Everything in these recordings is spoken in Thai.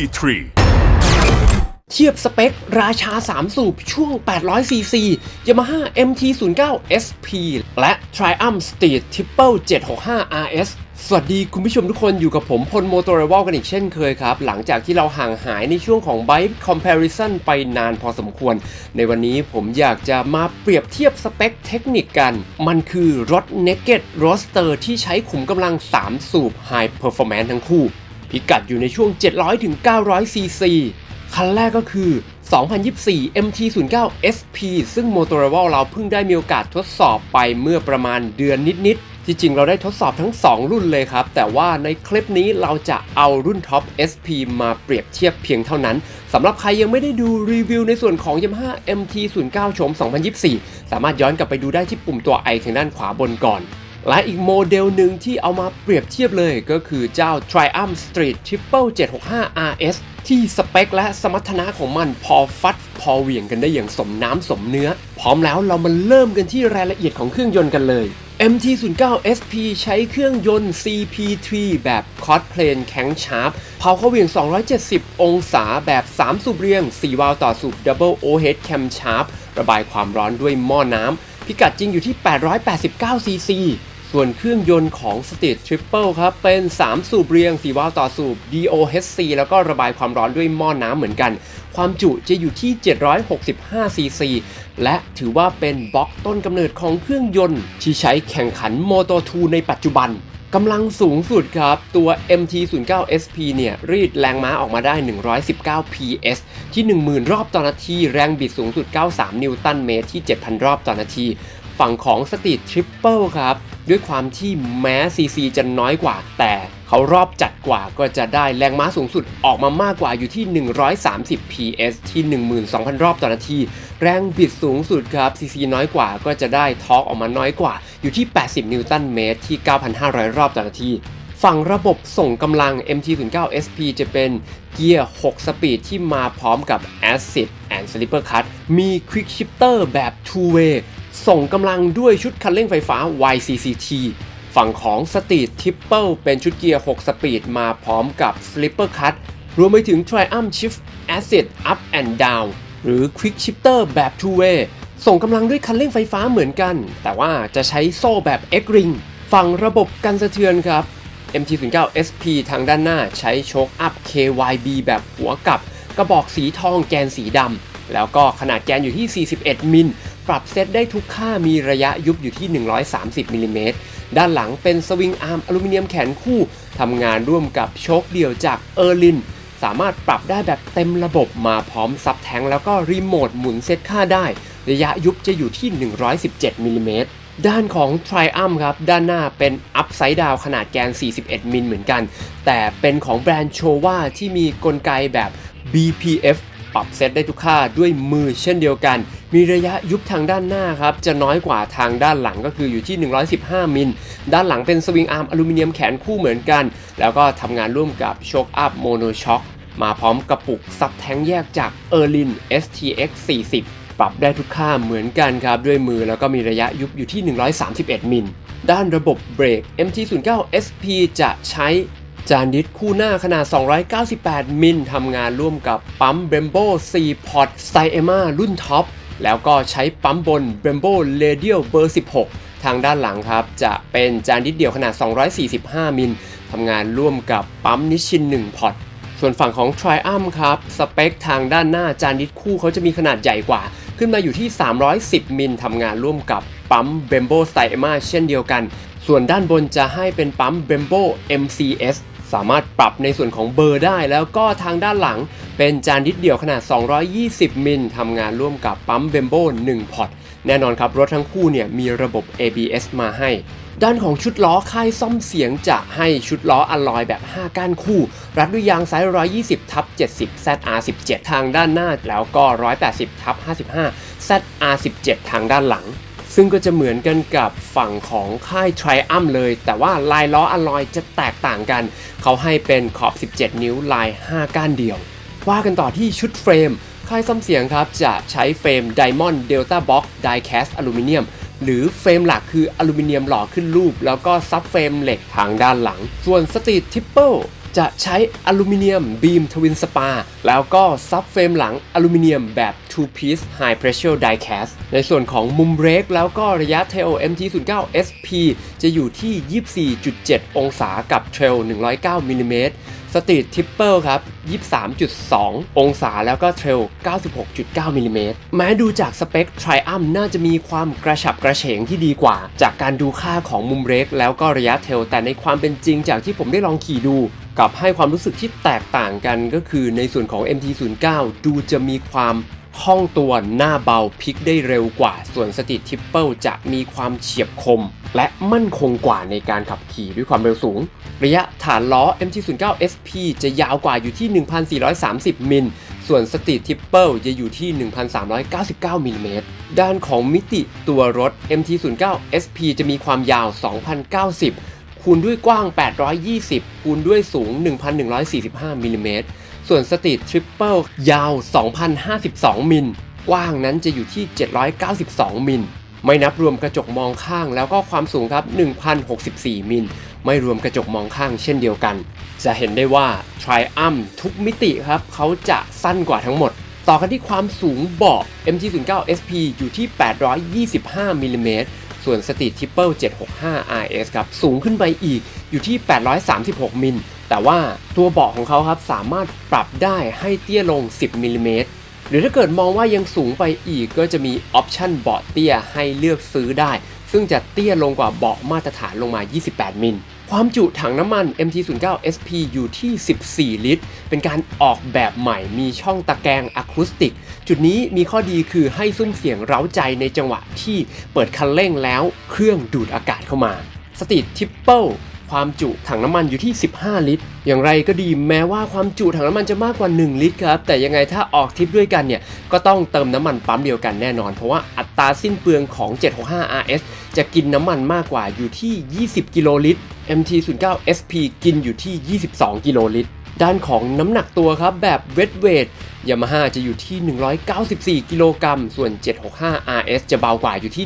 C3 เทียบสเปค ราชา 3 สูบ ช่วง 800cc Yamaha MT09 SP และ Triumph Street Triple 765 RS สวัสดีคุณผู้ชมทุกคนอยู่กับผมพลโมโตรวลกันอีกเช่นเคยครับ หลังจากที่เราห่างหายในช่วงของ Bike Comparison ไปนานพอสมควร ในวันนี้ผมอยากจะมาเปรียบเทียบสเปคเทคนิคกัน มันคือรถ Naked Roadster ที่ใช้ขุมกำลัง 3 สูบ High Performance ทั้งคู่ พิกัดอยู่ในช่วง 700-900cc คันแรกก็คือ 2024 MT09 SP ซึ่ง Motorola เราเพิ่งได้มีโอกาสทดสอบไปเมื่อประมาณเดือนนิดๆ ที่จริงเราได้ทดสอบทั้ง 2 รุ่นเลยครับ แต่ว่าในคลิปนี้เราจะเอารุ่นท็อป SP มาเปรียบเทียบเพียงเท่านั้นสำหรับใครยังไม่ได้ดูรีวิวในส่วนของ Yamaha MT09 ชม 2024 สามารถย้อนกลับไปดูได้ที่ปุ่มตัว i ทางด้านขวาบนก่อน และอีกโมเดลหนึ่งที่เอามาเปรียบเทียบเลยก็คือเจ้า Triumph Street Triple 765 RS ที่สเปคและสมรรถนะของมันพอฟัดพอเหวี่ยงกันได้อย่างสมน้ำสมเนื้อ พร้อมแล้วเรามาเริ่มกันที่รายละเอียดของเครื่องยนต์กันเลย MT09 SP ใช้เครื่องยนต์ CP3 แบบ Quad Plane Crank Shaft เผาเข้าเวียง 270 องศาแบบ 3 สูบเรียง 4 วาล์วต่อสูบ Double Overhead Cam Shaft ระบายความร้อนด้วยหม้อน้ำพิกัดจริงอยู่ที่ 889 cc ส่วนเครื่องยนต์ของ Street Triple ครับ เป็น 3 สูบเรียง 4 วาล์วต่อสูบ DOHC แล้วก็ระบายความร้อนด้วยหม้อน้ำเหมือนกัน ความจุจะอยู่ที่ 765 cc และถือว่าเป็นบล็อกต้นกำเนิดของเครื่องยนต์ ที่ใช้แข่งขัน Moto 2ในปัจจุบันกำลังสูงสุดครับ ตัว MT09 SP เนี่ย รีดแรงม้าออกมาได้ 119 PS ที่ 10,000 รอบต่อนาที แรงบิดสูงสุด 93 นิวตันเมตรที่ 7,000 รอบต่อนาที ฝั่งของ Street Triple ครับ ด้วยความที่แม้ CC จะน้อยกว่า แต่เขารอบจัดกว่าก็จะได้แรงม้าสูงสุดออกมามากกว่าอยู่ที่ 130 PS ที่ 12,000 รอบต่อนาที แรงบิดสูงสุดครับ CC น้อยกว่าก็จะได้ทอร์กออกมาน้อยกว่า อยู่ที่ 80 นิวตันเมตรที่ 9,500 รอบต่อนาทีฝั่งระบบส่งกำลัง MT09 SP จะเป็นเกียร์ 6 สปีดที่มาพร้อมกับ Acid and Slipper Cut มี Quick Shifter แบบ Two Way ส่งกำลังด้วยชุดคันเร่งไฟฟ้า YCCT ฝั่งของ Street Triple เป็นชุดเกียร์ 6 สปีดมาพร้อมกับ Slipper Cut รวมไปถึง Triumph Shift Acid Up and Down หรือ Quick Shifter แบบ Two Way ส่งกำลังด้วยคันเร่งไฟฟ้าเหมือนกัน แต่ว่าจะใช้โซ่แบบ X Ring ฝั่งระบบกันสะเทือนครับ MT09 SP ทางด้านหน้าใช้โชคอัพ KYB แบบหัวกับ กระบอกสีทองแกนสีดำแล้วก็ขนาดแกนอยู่ที่ 41 มิล ปรับเซตได้ทุกค่ามีระยะยุบอยู่ที่ 130มิลลิเมตรด้านหลังเป็นสวิงอาร์มอลูมิเนียมแขนคู่ทำงานร่วมกับโชคเดี่ยวจากเออร์ลิน สามารถปรับได้แบบเต็มระบบมาพร้อมซับแทงแล้วก็รีโมทหมุนเซตค่าได้ ระยะยุบจะอยู่ที่ 117มิลลิเมตรด้านของ Triumph ครับ ด้านหน้าเป็น Upside Down ขนาดแกน 41 มิลเหมือนกัน แต่เป็นของแบรนด์โชว่าที่มีกลไกแบบ BPF ปรับเซตได้ทุกค่าด้วยมือเช่นเดียวกัน มีระยะยุบทางด้านหน้าครับ จะน้อยกว่าทางด้านหลังก็คืออยู่ที่ 115 มิล ด้านหลังเป็นสวิงอาร์มอลูมิเนียมแขนคู่เหมือนกัน แล้วก็ทำงานร่วมกับโชคอัพโมโนช็อคมาพร้อมกระปุกซับแท้งแยกจาก e r l i n STX 40 ปรับได้ทุกค่าเหมือนกันครับ ด้วยมือแล้วก็มีระยะยุบอยู่ที่ 131 มิล ด้านระบบเบรก MT09 SP จะใช้ จานดิสคู่หน้าขนาด 298 มิลทำงานร่วมกับปั๊ม Brembo C-Pod s t y e m a รุ่นท็อป แล้วก็ใช้ปั๊มบน Brembo Radial เบอร์ 16 ทางด้านหลังครับ จะเป็นจานดิสเดี่ยวขนาด 245 มิลทำงานร่วมกับปั๊มนิชิน 1 พอตส่วนฝั่งของ Triumph ครับ สเปคทางด้านหน้าจานดิสคู่เขาจะมีขนาดใหญ่กว่า ขึ้นมาอยู่ที่ 310 มิลทำงานร่วมกับปั๊ม Brembo s t y e m a เช่นเดียวกัน ส่วนด้านบนจะให้เป็นปั๊ม Brembo MCS สามารถปรับในส่วนของเบอร์ได้ แล้วก็ทางด้านหลังเป็นจานดิสเดี่ยวขนาด 220 มิลทำงานร่วมกับปั๊ม Brembo 1พอตแน่นอนครับรถทั้งคู่เนี่ยมีระบบ ABS มาให้ ด้านของชุดล้อค่ายซ่อมเสียงจะให้ชุดล้ออลลอยแบบ 5 ก้านคู่ รัดด้วยยางไซส์ 120 ทับ 70 ZR17 ทางด้านหน้า แล้วก็ 180 ทับ 55 ZR17 ทางด้านหลัง ซึ่งก็จะเหมือนกันกับฝั่งของค่าย Triumph เลย แต่ว่าลายล้ออลลอยจะแตกต่างกัน เขาให้เป็นขอบ 17 นิ้วลาย 5 ก้านเดียว ว่ากันต่อที่ชุดเฟรม ค่ายซ่อมเสียงครับ จะใช้เฟรม Diamond Delta Box Die Cast Aluminium หรือเฟรมหลักคืออลูมิเนียมหล่อขึ้นรูป แล้วก็ซับเฟรมเหล็กทางด้านหลัง ส่วน Street Triple จะใช้อลูมิเนียมบีมทวินสปาแล้วก็ซับเฟรมหลังอลูมิเนียมแบบ two piece high pressure die cast ในส่วนของมุมเบรกแล้วก็ระยะ Tail MT09 SP จะอยู่ที่ 24.7 องศากับเทรล 109มิลลิเมตร สตรีททิปเปิลครับ 23.2 องศาแล้วก็เทรล 96.9มิลลิเมตรแม้ดูจากสเปคทริอัมน่าจะมีความกระฉับกระเฉงที่ดีกว่า จากการดูค่าของมุมเบรกแล้วก็ระยะเทล แต่ในความเป็นจริงจากที่ผมได้ลองขี่ดูกับให้ความรู้สึกที่แตกต่างกันก็คือในส่วนของ MT09 ดูจะมีความ คล่องตัวหน้าเบาพลิกได้เร็วกว่า ส่วนสตรีททิปเปิลจะมีความเฉียบคม และมั่นคงกว่าในการขับขี่ด้วยความเร็วสูง ระยะฐานล้อ MT09 SP จะยาวกว่าอยู่ที่ 1,430 มิล ส่วนสตรีททิปเปิลจะอยู่ที่ 1,399 มิลลิเมตร ด้านของมิติตัวรถ MT09 SP จะมีความยาว 2,090 คูณด้วยกว้าง 820 คูณด้วยสูง 1,145มิลลิเมตร ส่วนสตรีททริปเปิลยาว 2,052 มิล กว้างนั้นจะอยู่ที่ 792 มิล ไม่นับรวมกระจกมองข้างแล้วก็ความสูงครับ 1,064 มิล ไม่รวมกระจกมองข้างเช่นเดียวกัน จะเห็นได้ว่า Triumph ทุกมิติครับ เขาจะสั้นกว่าทั้งหมด ต่อกันที่ความสูงเบาะ MT09 SP อยู่ที่ 825มิลลิเมตรส่วนสตรีททิปเปิล765 RS ครับ สูงขึ้นไปอีกอยู่ที่ 836 มิล แต่ว่าตัวเบาะของเขาครับสามารถปรับได้ให้เตี้ยลง 10มิลลิเมตรหรือถ้าเกิดมองว่ายังสูงไปอีกก็จะมีออปชันเบาะเตี้ยให้เลือกซื้อได้ ซึ่งจะเตี้ยลงกว่าเบาะมาตรฐานลงมา 28 มิล ความจุถังน้ำมัน MT09 SP อยู่ที่ 14 ลิตร เป็นการออกแบบใหม่มีช่องตะแกรงอะคูสติก จุดนี้มีข้อดีคือให้ซุ้มเสียงเร้าใจในจังหวะที่เปิดคันเร่งแล้วเครื่องดูดอากาศเข้ามาสตรีททิปเปิล ความจุถังน้ำมันอยู่ที่ 15 ลิตร อย่างไรก็ดีแม้ว่าความจุถังน้ำมันจะมากกว่า 1 ลิตรครับ แต่ยังไงถ้าออกทริปด้วยกันเนี่ย ก็ต้องเติมน้ำมันปั๊มเดียวกันแน่นอน เพราะว่าอัตราสิ้นเปลืองของ 765 RS จะกินน้ำมันมากกว่าอยู่ที่ 20 กิโลลิตร MT09 SP กินอยู่ที่ 22 กิโลลิตรด้านของน้ำหนักตัวครับแบบเวทเวทยามาฮ่าจะอยู่ที่ 194 กิโลกรัม ส่วน 765 RS จะเบากว่าอยู่ที่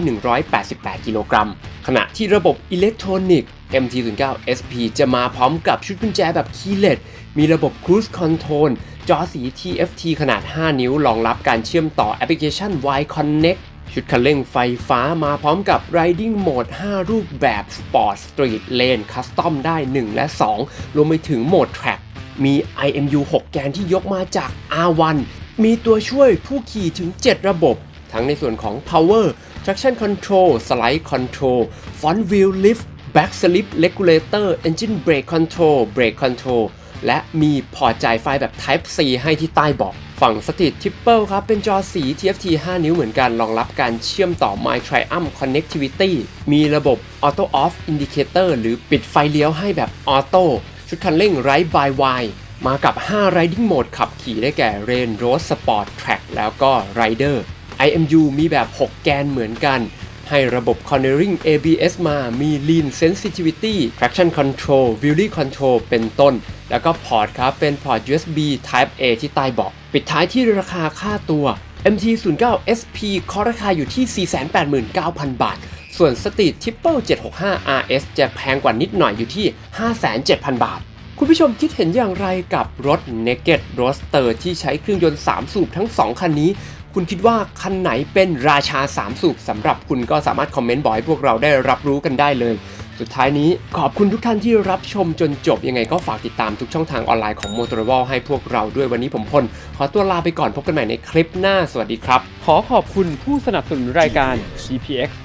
188 กิโลกรัม ขณะที่ระบบอิเล็กทรอนิกส์ MT09 SP จะมาพร้อมกับชุดกุญแจแบบคีย์เลสมีระบบ Cruise Control จอสี TFT ขนาด 5 นิ้วรองรับการเชื่อมต่อแอปพลิเคชัน Y Connect ชุดคันเร่งไฟฟ้ามาพร้อมกับ Riding Mode 5 รูปแบบ Sport Street Lane Custom ได้ 1 และ 2 รวมไปถึงโหมด Track มี IMU 6 แกนที่ยกมาจาก R1 มีตัวช่วยผู้ขี่ถึง 7 ระบบ ทั้งในส่วนของ Power Traction Control Slide Control Front Wheel Lift Backslip Regulator Engine Brake Control Brake Control และมีพอร์ตจ่ายไฟแบบ Type C ให้ที่ใต้เบาะฝั่งสติทิปเปิลครับ เป็นจอสี TFT 5 นิ้วเหมือนกัน รองรับการเชื่อมต่อ My Triumph Connectivity มีระบบ Auto Off Indicator หรือปิดไฟเลี้ยวให้แบบออโต้ชุดคันเร่งไร้บายวายมากับ 5 Riding Mode ขับขี่ได้แก่ Rain Road Sport Track แล้วก็ Rider IMU มีแบบ 6 แกนเหมือนกัน ให้ระบบ Cornering ABS มามี Lean Sensitivity Traction Control Wheelie Control เป็นต้น แล้วก็พอร์ตครับ เป็นพอร์ต USB Type A ที่ใต้เบาะปิดท้ายที่ราคาค่าตัว MT09 SP คาราคาอยู่ที่ 489,000 บาท ส่วน Street Triple 765 RS จะแพงกว่านิดหน่อยอยู่ที่ 57,000 บาท คุณผู้ชมคิดเห็นอย่างไรกับรถ Naked Roadster ที่ใช้เครื่องยนต์ 3 สูบทั้ง 2 คันนี้ คุณคิดว่าคันไหนเป็นราชา 3 สูบสำหรับคุณก็สามารถคอมเมนต์บอกให้พวกเราได้รับรู้กันได้เลย สุดท้ายนี้ขอบคุณทุกท่านที่รับชมจนจบยังไงก็ฝากติดตามทุกช่องทางออนไลน์ของ m o t o r o l ให้พวกเราด้วยวันนี้ผมพล ขอตัวลาไปก่อนพบกันใหม่ในคลิปหน้าสวัสดีครับ ขอขอบคุณผู้สนับสนุนรายการ GPX